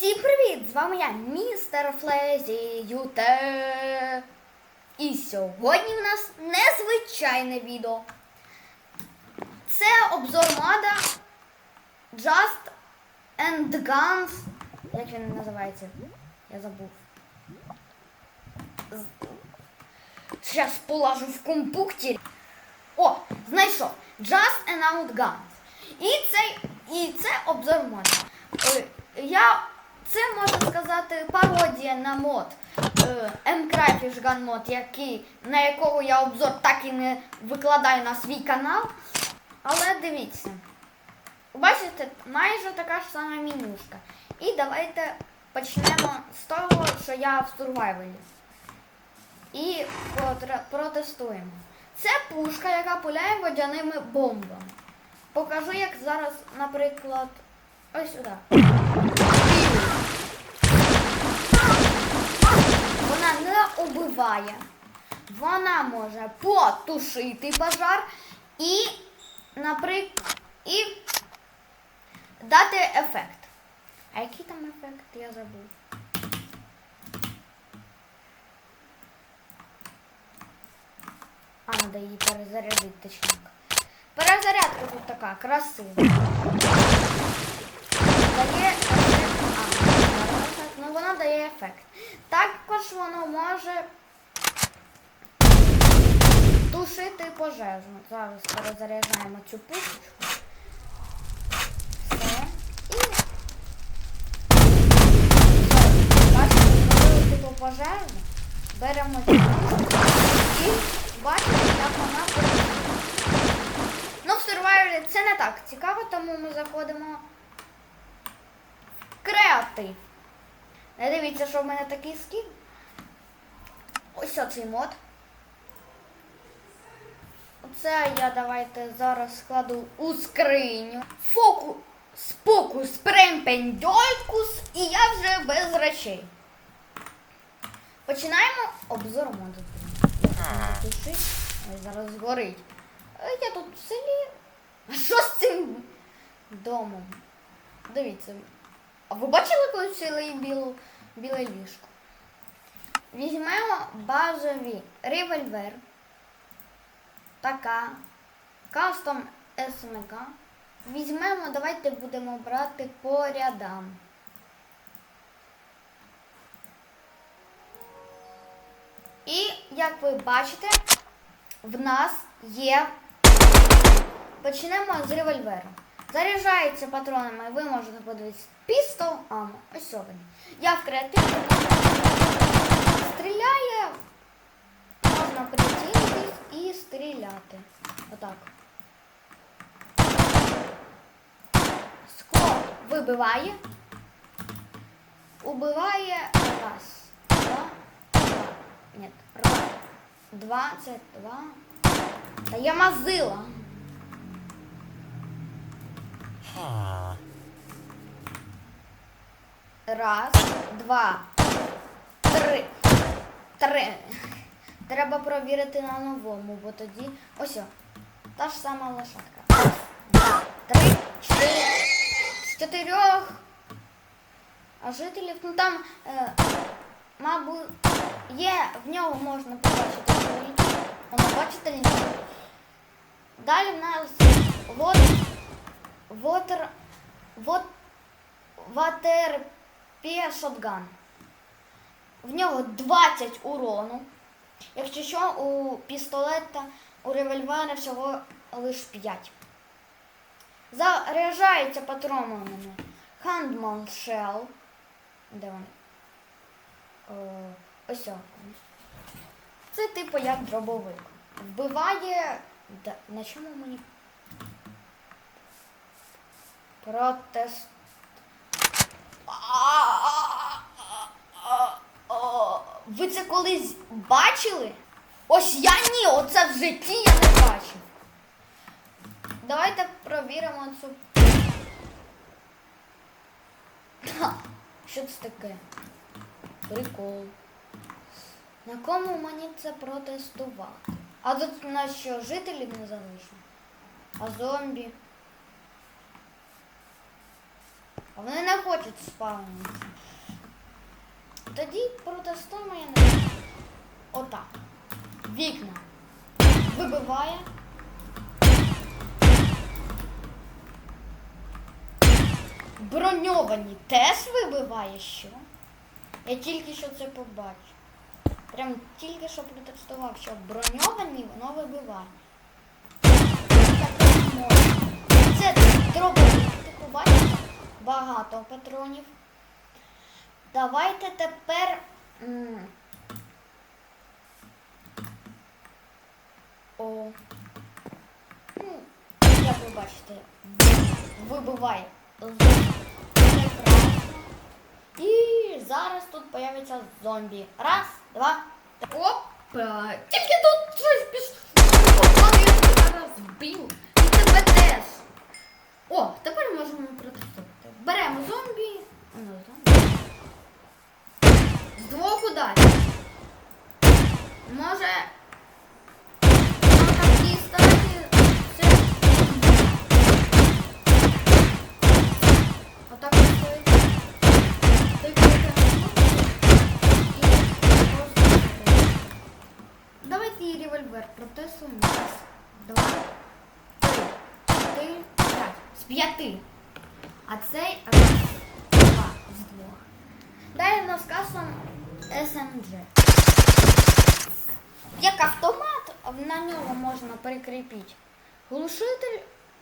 Всім привіт! З вами я, містер Флезі Юте. І сьогодні в нас незвичайне відео. Це обзор мада Just and Guns. Як він називається? Я забув. Зараз полажу в компуктері. О, знайшов. Just and Out Guns. І це, і це обзор мода. Е, Я, це можна сказати пародія на мод е, Mcrafish Gun мод, який, на якого я обзор так і не викладаю на свій канал. Але дивіться. Бачите, майже така ж сама менюшка. І давайте почнемо з того, що я в сурвайвалі. І протестуємо. Це пушка, яка пуляє водяними бомбами. Покажу, як зараз, наприклад, ось сюди. Не. Вона може потушити пожар і, наприклад, і дати ефект. А який там ефект, я забув. А, надо її перезарядити точніше. Перезарядка тут така, красива. Дає ефект. А, ну вона дає ефект. Також воно може тушити пожежу. Зараз перезаряджаємо цю пушечку. Бачите, зробили типу пожежу. Беремо цю пушку і бачите, як вона працює. Ну, в Survivor це не так цікаво, тому ми заходимо в креатив. Не дивіться, що в мене такий скін. Ось оцей мод. Оце я давайте зараз складу у скриню. Фокус, спокус, премпендьолькус, і я вже без речей. Починаємо обзор моду. Ой, зараз згорить. Е, Я тут в селі. А що з цим домом? Дивіться. А ви бачили коли в білу, біле ліжко? Візьмемо базові револьвер. Така. Кастом СМК. Візьмемо, давайте будемо брати по рядам. І, як ви бачите, в нас є. Почнемо з револьверу. Заряджається патронами, ви можете подивитися пістол, амо, ось сьогодні. Я в креативі стріляє, можна прицілитись і стріляти. Отак. Скло вибиває. Убиває раз, два, два. Нет, раз, два, це два. Та я мазила. Раз, два, три. Три. Треба провірити на новому, бо тоді. Ось. о, Та ж сама лошадка. Два, три, чотири. З чотирьох. А жителів, ну там, е, мабуть, є, в нього можна побачити ліки. Воно бачите ліки. Далі в нас вот, вотер, вот, ватер шотган. В нього 20 урону. Якщо що, у пістолета, у револьвера всього лише 5. Заряджається патронами Handmon Shell. Де вони? О, ось о. Це типу як дробовик. Вбиває. Да, на чому мені? Протест. Ви це колись бачили? Ось я ні, оце в житті я не бачив. Давайте провіримо цю. Ха, Що це таке? Прикол. На кому мені це протестувати? А тут на що жителів не залишимо? А зомбі? А вони не хочуть спавнитися. Тоді протестуємо я не. Отак. Вікна вибиває. Броньовані теж вибиває що? Я тільки що це побачив. Прям тільки що протестував, що броньовані воно вибиває. Це дробовик, бачите? Багато патронів. Давайте тепер. О. Ну, як ви бачите, вибиває. І зараз тут появиться зомбі. Раз, два, три. Опа! Тільки тут щось пішло. Але я тебе зараз вбив. І тебе теж. О, тепер можемо протестувати. Беремо зомбі. Ну, зомбі. З двох ударів. Може. На такій стороні це. Отак от стоїть. Той клікаємо. І просто. Давайте і револьвер протестуємо. Раз, два, три, чотири, п'ять. З п'яти. А цей два з двох. Далі нас касом SMG. Як автомат, на нього можна прикріпити глушитель,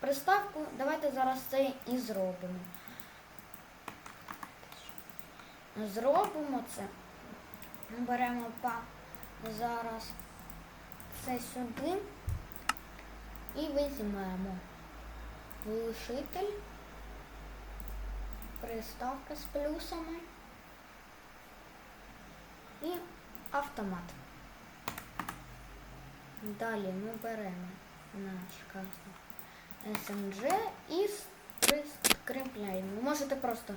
приставку. Давайте зараз це і зробимо. Зробимо це. Беремо па зараз це сюди і візьмемо глушитель, приставка з плюсами і автомат. Далі ми беремо наш касу SMG і прикріпляємо. Можете просто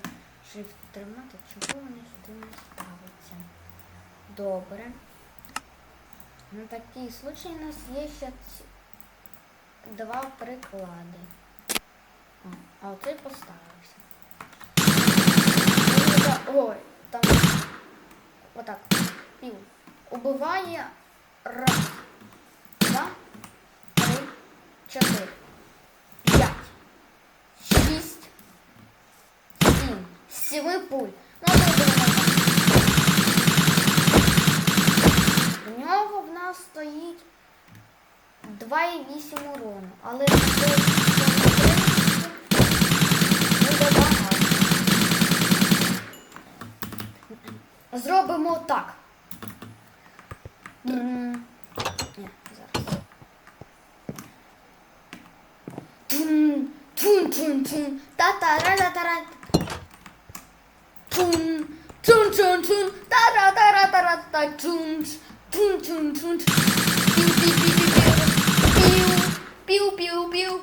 shift тримати, чого вони сюди не ставиться. Добре. На такий случай у нас є ще два приклади. А оцей поставився. Ой, там отак. Пів. Убиває раз, два, три, чотири, п'ять, шість, сім. Сіми пуль. Ну. У нього в нас стоїть 2,8 урону, але це. Зробимо так. М, Ні, зараз. Тун, тун, тун, тун, та та ра ра та ра Тун, тун, тун, тун, та ра та ра та ра та тун, тун, тун, тун. Піу, піу, піу, піу, піу. Піу, піу, піу. Піу,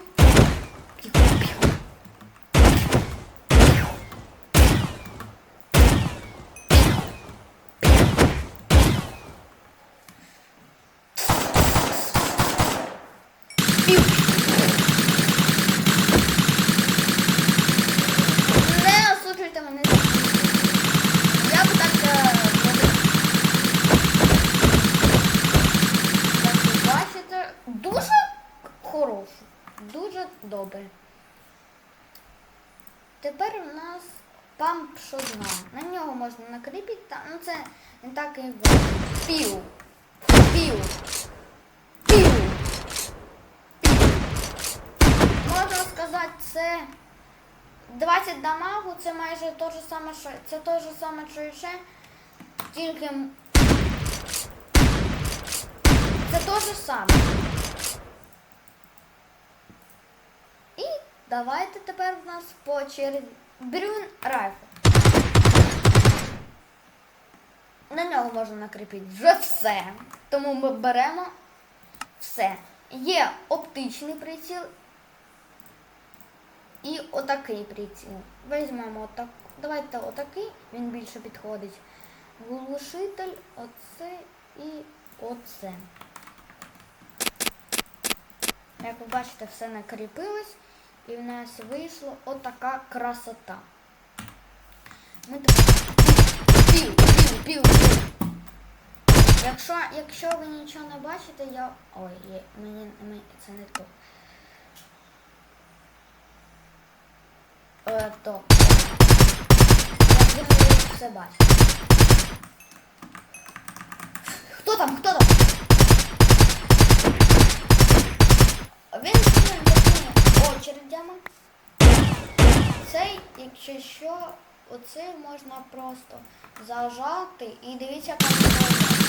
Видно. Пів. Пів. Пів. Пів. Можна сказати, це 20 дамагу, це майже те ж саме, що це те ж саме, що і ще, тільки це те ж саме. І давайте тепер в нас по черзі Брюн райфл. На нього можна накріпити вже все. Тому ми беремо все. Є оптичний приціл і отакий приціл. Візьмемо отак. Давайте отакий, він більше підходить. Глушитель, оце і оце. Як ви бачите, все накріпилось і в нас вийшла отака красота. Ми пів. Якщо, якщо ви нічого не бачите, я. Ой, є, мені, мені це не то. Е, то. Я думаю, ви все бачите. Хто там? Хто там? Він такими очередями. Цей, якщо що, оце можна просто зажати і дивіться, як переставляти.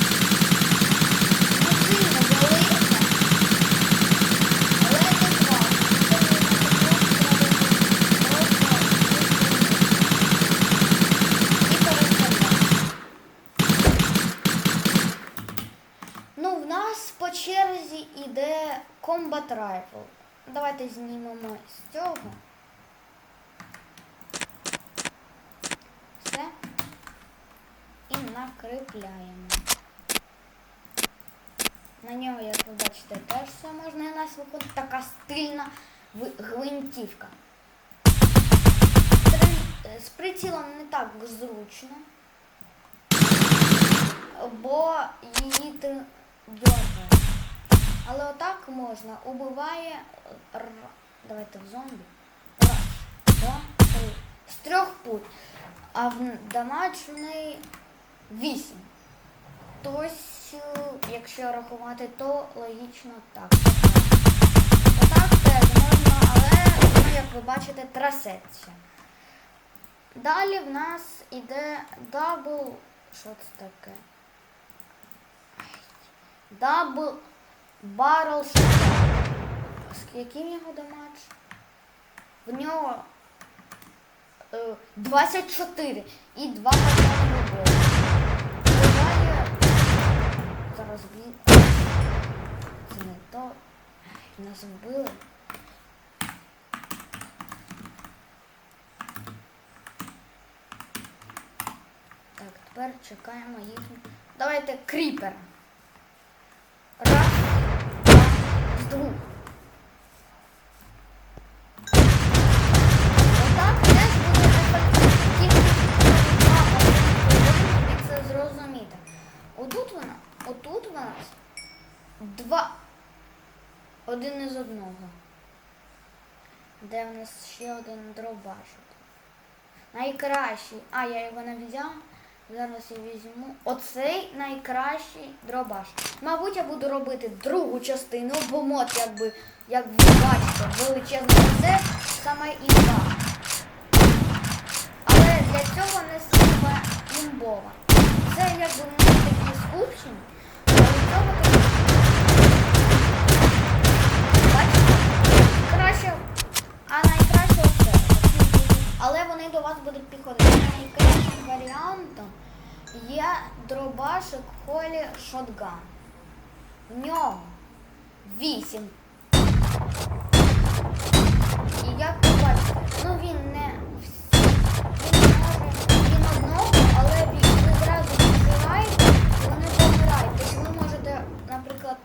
Ну, черзі йде Combat Rifle. Давайте знімемо з цього. Все. І накріпляємо. На нього, як ви бачите, теж все можна. І нас виходить така стильна ви- гвинтівка. Три- З прицілом не так зручно, бо її дьоргає. Але отак можна. Убиває. Давайте в зомбі. Раз, два, три. З трьох путь. А в дамадж в неї вісім. Тобто, якщо рахувати, то логічно так. Отак теж можна, але, ну, як ви бачите, трасеться. Далі в нас іде дабл. Що це таке? Дабл shotgun. З яким його дамадж? В нього е, 24 і 2 патрони вибору. Він. Це не. Нас вбили. Так, тепер чекаємо їхню. Давайте кріпер. Раз, два, з двох. Отак теж буде ефективно. Тільки мама повинні це зрозуміти. Отут вона, отут у нас два. Один із одного. Де в нас ще один дробаш? Найкращий. А, я його не взяв. Зараз я візьму. Оцей найкращий дробаш. Мабуть, я буду робити другу частину, бо мод, якби, як ви бачите, величезний це саме імба. Але для цього не саме імбова. Це якби не такі скупчені, але цього такі. Бачите? Краще, а найкраще все. Але вони до вас будуть підходити. Найкращим варіантом є дробашик Холі Шотган. В ньому 8. І як ви бачите, ну він не всі. Він може, він одного, але він ви зразу відкриваєте, і вони помирають. Тобто ви можете, наприклад,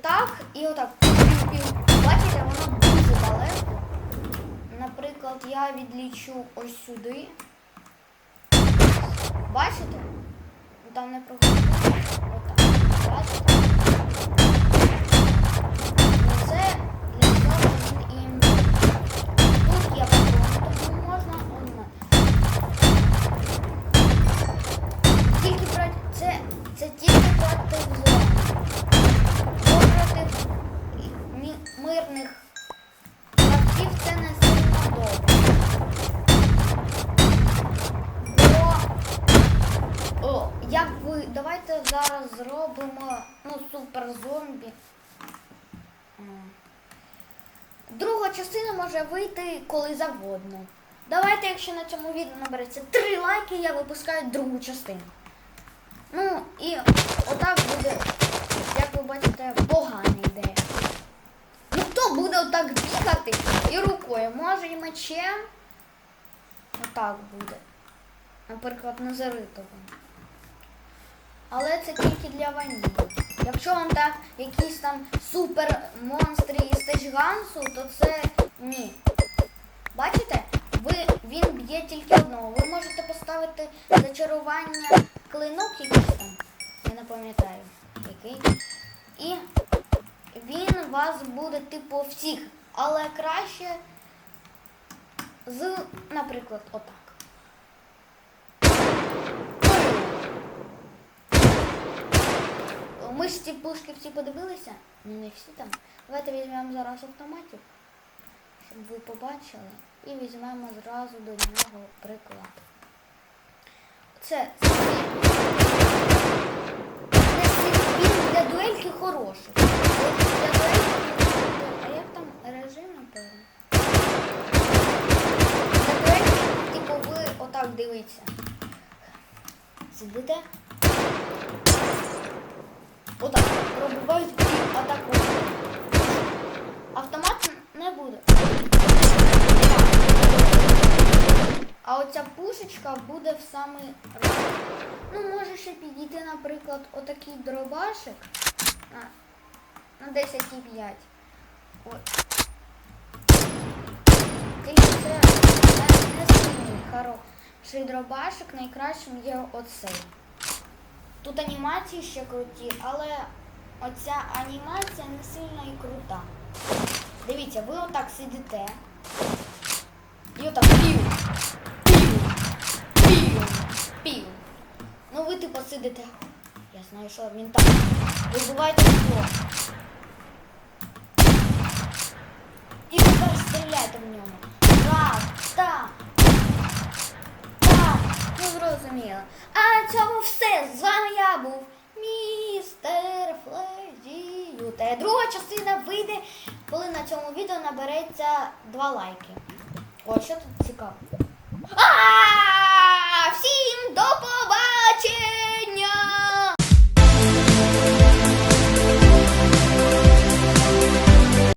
так і отак. пів-пів. Бачите, воно дуже далеко. Наприклад, я відлічу ось сюди. Бачите? Там не проходить. Давайте, якщо на цьому відео набереться три лайки, я випускаю другу частину. Ну і отак буде, як ви бачите, погана ідея. Ну хто буде отак бігати і рукою? Може і мечем? Отак буде. Наприклад, на заритовому. Але це тільки для ванілі. Якщо вам так якісь там супер монстри із стеджгансу, то це ні. Бачите? Ви, він б'є тільки одного. Ви можете поставити зачарування клинок якийсь там. Я не пам'ятаю який. І він вас буде типу всіх, але краще з, наприклад, отак. Ми ж ці пушки всі подивилися? Ну не всі там. Давайте візьмемо зараз автоматів, щоб ви побачили. І візьмемо зразу до нього приклад. Це. Він для дуельки хороший. Для дуельки, а як там режим, напевно? Для дуельки, типу, ви отак дивіться. Сидите. Отак. Пробивають і атакують. Автомат не буде. А оця пушечка буде в самий раз. Ну, може ще підійти, наприклад, отакий дробашик на, на 10,5. От. Тільки це не, сильний хороший дробашик, найкращим є оцей. Тут анімації ще круті, але оця анімація не сильно і крута. Дивіться, ви отак сидите. І отак пів, пів. Ви типу сидите. Я знаю, що він так. Вибиваєте скло. І тепер стріляйте в ньому. Раз, так. Так, ну зрозуміло. А на цьому все. З вами я був містер Флезію. Друга частина вийде, коли на цьому відео набереться два лайки. О, що тут цікаво? А! всім до побачення!